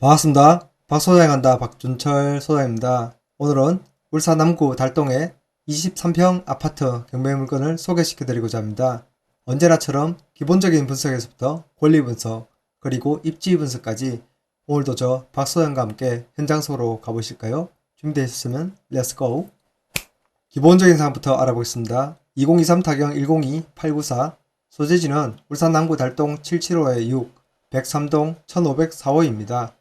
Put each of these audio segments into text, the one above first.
반갑습니다. 박소장에 간다 박준철 소장입니다. 오늘은 울산 남구 달동의 23평 아파트 경매 물건을 소개시켜 드리고자 합니다. 언제나처럼 기본적인 분석에서부터 권리 분석 그리고 입지 분석까지 오늘도 저 박소장과 함께 현장 속으로 가보실까요? 준비되셨으면 렛츠고! 기본적인 사항부터 알아보겠습니다. 2023 타경 102-894 소재지는 울산 남구 달동 775-6 103동 1504호입니다.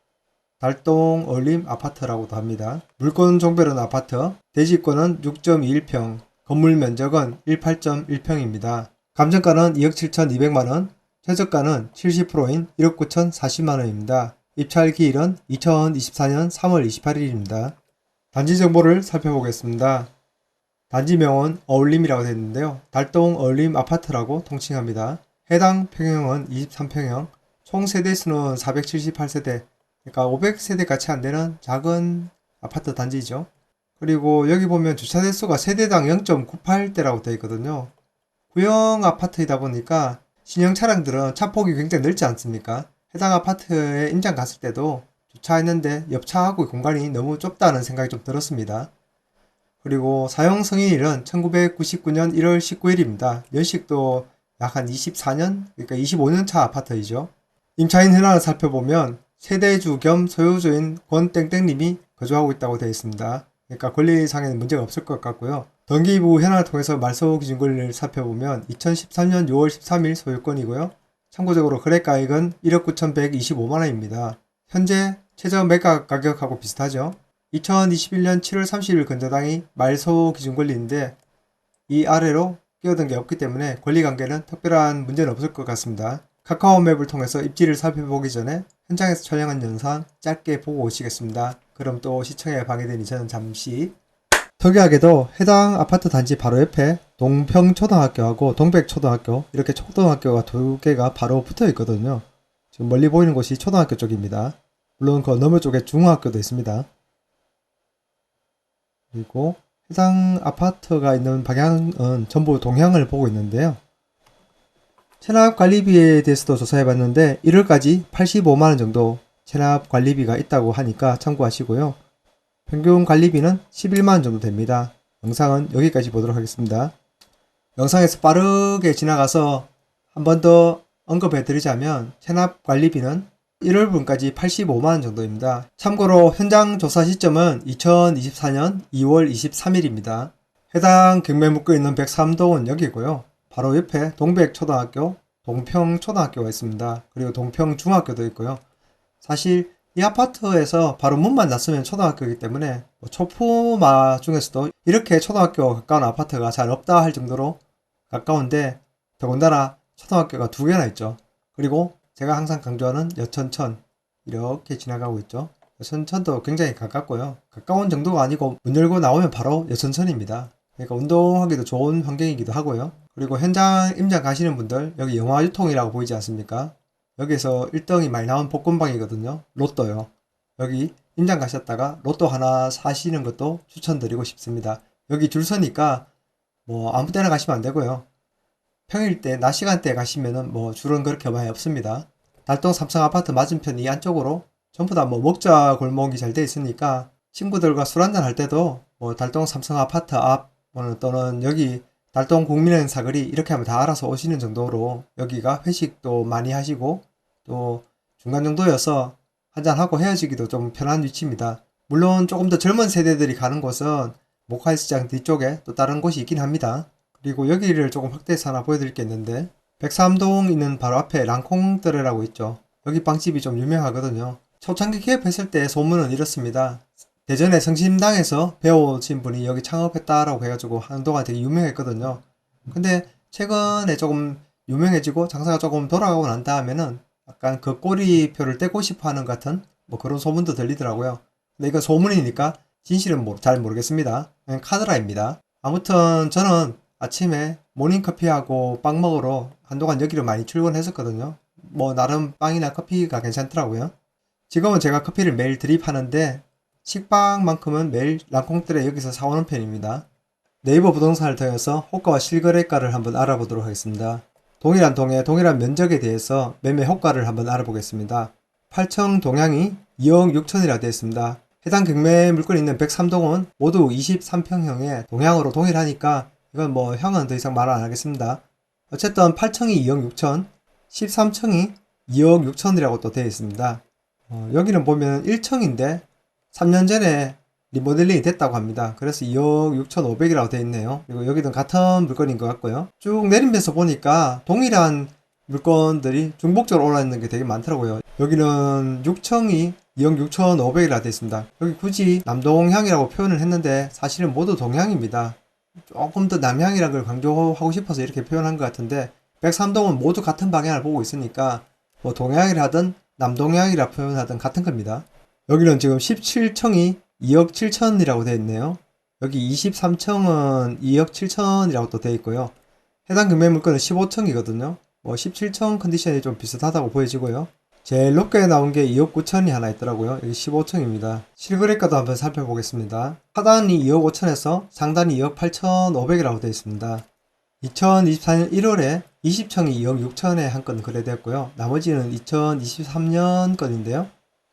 달동 얼림 아파트라고도 합니다. 물건 종별은 아파트, 대지권은 6.21평, 건물 면적은 18.1평입니다. 감정가는 2억 7,200만원, 최저가는 70%인 1억 9,040만원입니다. 입찰 기일은 2024년 3월 28일입니다. 단지 정보를 살펴보겠습니다. 단지명은 어울림이라고 되어 있는데요. 달동 어울림 아파트라고 통칭합니다. 해당 평형은 23평형, 총 세대 수는 478세대, 그러니까 500세대 같이 안 되는 작은 아파트 단지죠. 그리고 여기 보면 주차 대수가 세대당 0.98대라고 되어 있거든요. 구형 아파트이다 보니까 신형 차량들은 차폭이 굉장히 넓지 않습니까? 해당 아파트에 임장 갔을 때도 주차했는데 옆 차하고 공간이 너무 좁다는 생각이 좀 들었습니다. 그리고 사용 승인일은 1999년 1월 19일입니다. 연식도 약 한 24년, 그러니까 25년 차 아파트이죠. 임차인 현황을 살펴보면 세대주 겸 소유주인 권땡땡님이 거주하고 있다고 되어 있습니다. 그러니까 권리상에는 문제가 없을 것 같고요. 등기부 현황을 통해서 말소 기준 권리를 살펴보면 2013년 6월 13일 소유권이고요. 참고적으로 거래가액은 1억 9,125만원입니다. 현재 최저 매각 가격하고 비슷하죠. 2021년 7월 30일 근저당이 말소 기준 권리인데 이 아래로 끼어든 게 없기 때문에 권리 관계는 특별한 문제는 없을 것 같습니다. 카카오 맵을 통해서 입지를 살펴보기 전에 현장에서 촬영한 영상 짧게 보고 오시겠습니다. 그럼 또 시청에 방해되니 저는 잠시 특이하게도 해당 아파트 단지 바로 옆에 동평초등학교하고 동백초등학교 이렇게 초등학교가 두 개가 바로 붙어 있거든요. 지금 멀리 보이는 곳이 초등학교 쪽입니다. 물론 그 너머 쪽에 중학교도 있습니다. 그리고 해당 아파트가 있는 방향은 전부 동향을 보고 있는데요. 체납 관리비에 대해서도 조사해 봤는데 1월까지 85만원 정도 체납 관리비가 있다고 하니까 참고하시고요. 평균 관리비는 11만원 정도 됩니다. 영상은 여기까지 보도록 하겠습니다. 영상에서 빠르게 지나가서 한 번 더 언급해 드리자면 체납 관리비는 1월분까지 85만원 정도입니다. 참고로 현장 조사 시점은 2024년 2월 23일입니다. 해당 경매 묶여 있는 103동은 여기고요. 바로 옆에 동백초등학교, 동평초등학교가 있습니다. 그리고 동평중학교도 있고요. 사실 이 아파트에서 바로 문만 났으면 초등학교이기 때문에 뭐 초품아 중에서도 이렇게 초등학교 가까운 아파트가 잘 없다 할 정도로 가까운데 더군다나 초등학교가 두 개나 있죠. 그리고 제가 항상 강조하는 여천천 이렇게 지나가고 있죠. 여천천도 굉장히 가깝고요. 가까운 정도가 아니고 문 열고 나오면 바로 여천천입니다. 그러니까 운동하기도 좋은 환경이기도 하고요. 그리고 현장 임장 가시는 분들 여기 영화 유통이라고 보이지 않습니까? 여기서 1등이 많이 나온 복권방이거든요. 로또요. 여기 임장 가셨다가 로또 하나 사시는 것도 추천드리고 싶습니다. 여기 줄 서니까 뭐 아무 때나 가시면 안 되고요. 평일 때, 낮 시간대에 가시면은 뭐 줄은 그렇게 많이 없습니다. 달동 삼성 아파트 맞은편 이 안쪽으로 전부 다 뭐 먹자 골목이 잘 돼 있으니까 친구들과 술 한잔 할 때도 뭐 달동 삼성 아파트 앞 또는 여기 달동 국민은 사거리 이렇게 하면 다 알아서 오시는 정도로 여기가 회식도 많이 하시고 또 중간 정도여서 한잔하고 헤어지기도 좀 편한 위치입니다. 물론 조금 더 젊은 세대들이 가는 곳은 목화일시장 뒤쪽에 또 다른 곳이 있긴 합니다. 그리고 여기를 조금 확대해서 하나 보여드릴 게 있는데 103동 있는 바로 앞에 랑콩뜨레라고 있죠. 여기 빵집이 좀 유명하거든요. 초창기 개업했을 때 소문은 이렇습니다. 대전에 성심당에서 배우신 분이 여기 창업했다라고 해가지고 한동안 되게 유명했거든요. 근데 최근에 조금 유명해지고 장사가 조금 돌아가고 난 다음에는 약간 그 꼬리표를 떼고 싶어 하는 같은 뭐 그런 소문도 들리더라고요. 근데 이건 소문이니까 진실은 뭐잘 모르겠습니다. 그냥 카드라입니다. 아무튼 저는 아침에 모닝커피하고 빵 먹으러 한동안 여기로 많이 출근했었거든요. 뭐 나름 빵이나 커피가 괜찮더라고요. 지금은 제가 커피를 매일 드립하는데 식빵만큼은 매일 랑콩들에 여기서 사오는 편입니다. 네이버 부동산을 통해서 호가와 실거래가를 한번 알아보도록 하겠습니다. 동일한 동의 동일한 면적에 대해서 매매 효과를 한번 알아보겠습니다. 8층 동향이 2억 6천이라 되어 있습니다. 해당 경매 물건이 있는 103동은 모두 23평형에 동향으로 동일하니까 이건 뭐 형은 더 이상 말안 하겠습니다. 어쨌든 8층이 2억 6천, 13층이 2억 6천이라고 또 되어 있습니다. 어, 여기는 보면 1층인데 3년 전에 리모델링이 됐다고 합니다. 그래서 2억 6,500이라고 되어 있네요. 그리고 여기도 같은 물건인 것 같고요. 쭉 내리면서 보니까 동일한 물건들이 중복적으로 올라있는 게 되게 많더라고요. 여기는 6층이 2억 6,500이라 되어 있습니다. 여기 굳이 남동향이라고 표현을 했는데 사실은 모두 동향입니다. 조금 더 남향이라는 걸 강조하고 싶어서 이렇게 표현한 것 같은데 103동은 모두 같은 방향을 보고 있으니까 뭐 동향이라 하든 남동향이라 표현하든 같은 겁니다. 여기는 지금 17층이 2억 7천이라고 되어 있네요. 여기 23층은 2억 7천이라고 또 되어 있고요. 해당 금매 물건은 15층이거든요. 뭐 17층 컨디션이 좀 비슷하다고 보여지고요. 제일 높게 나온 게 2억 9천이 하나 있더라고요. 여기 15층입니다. 실거래가도 한번 살펴보겠습니다. 하단이 2억 5천에서 상단이 2억 8천 5백이라고 되어 있습니다. 2024년 1월에 20층이 2억 6천에 한 건 거래되었고요. 나머지는 2023년 건인데요.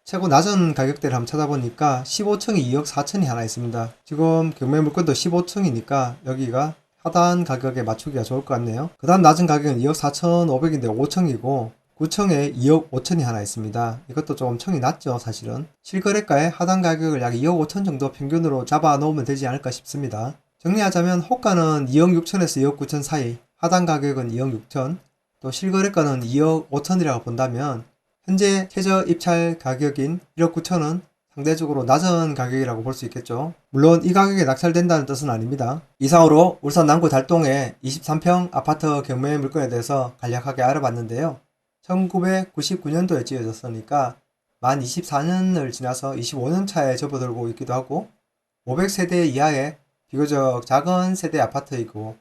최고 낮은 가격대를 한번 찾아보니까 15층이 2억 4천이 하나 있습니다. 지금 경매 물건도 15층이니까 여기가 하단 가격에 맞추기가 좋을 것 같네요. 그 다음 낮은 가격은 2억 4천 5백인데 5층이고 9층에 2억 5천이 하나 있습니다. 이것도 조금 층이 낮죠, 사실은. 실거래가의 하단 가격을 약 2억 5천 정도 평균으로 잡아 놓으면 되지 않을까 싶습니다. 정리하자면 호가는 2억 6천에서 2억 9천 사이, 하단 가격은 2억 6천, 또 실거래가는 2억 5천이라고 본다면 현재 최저 입찰 가격인 1억 9천은 상대적으로 낮은 가격이라고 볼 수 있겠죠. 물론 이 가격에 낙찰된다는 뜻은 아닙니다. 이상으로 울산 남구 달동의 23평 아파트 경매 물건에 대해서 간략하게 알아봤는데요. 1999년도에 지어졌으니까 만 24년을 지나서 25년 차에 접어들고 있기도 하고 500세대 이하의 비교적 작은 세대 아파트이고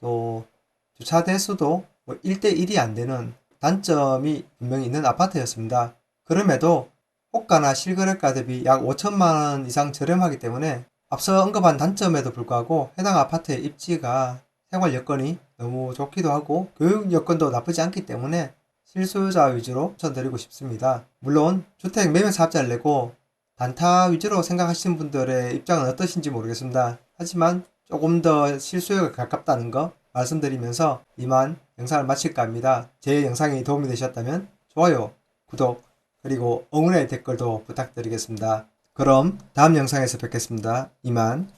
또 주차 대수도 뭐 1대1이 안 되는 단점이 분명히 있는 아파트였습니다. 그럼에도 호가나 실거래가 대비 약 5천만 원 이상 저렴하기 때문에 앞서 언급한 단점에도 불구하고 해당 아파트의 입지가 생활 여건이 너무 좋기도 하고 교육 여건도 나쁘지 않기 때문에 실소유자 위주로 추천드리고 싶습니다. 물론 주택 매매 사업자를 내고 단타 위주로 생각하시는 분들의 입장은 어떠신지 모르겠습니다. 하지만 조금 더 실수요가 가깝다는 거 말씀드리면서 이만 영상을 마칠까 합니다. 제 영상이 도움이 되셨다면 좋아요, 구독, 그리고 응원의 댓글도 부탁드리겠습니다. 그럼 다음 영상에서 뵙겠습니다. 이만